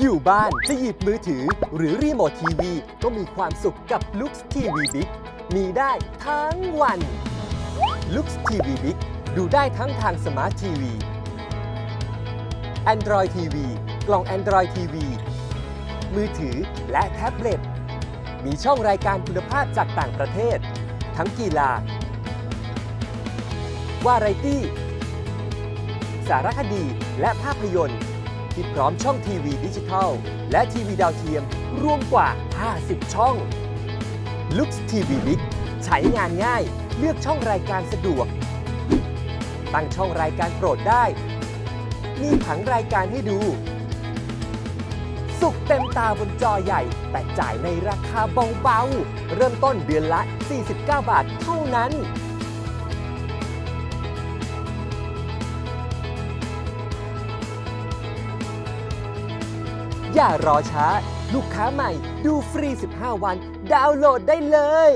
อยู่บ้านจะหยิบมือถือ หรือรีโมททีวี ก็มีความสุขกับ Lux TV Big มีได้ทั้งวัน Lux TV Big ดูได้ทั้งทางสมาร์ททีวี Android TV กล่อง Android TV มือถือและแท็บเล็ต มีช่องรายการคุณภาพจากต่างประเทศ ทั้งกีฬา วาไรตี้ สารคดีและภาพยนตร์ ที่พร้อมช่องทีวีดิจิทัล และทีวีดาวเทียมรวมกว่า 50 ช่อง Lux TV Big ใช้งานง่าย เลือกช่องรายการสะดวก ตั้งช่องรายการโปรดได้ มีผังรายการให้ดู สุขเต็มตาบนจอใหญ่ แต่จ่ายในราคาเบาๆ เริ่มต้นเดือนละ 49 บาทเท่านั้น อย่ารอช้า ลูกค้าใหม่ดูฟรี 15 วัน ดาวน์โหลดได้เลย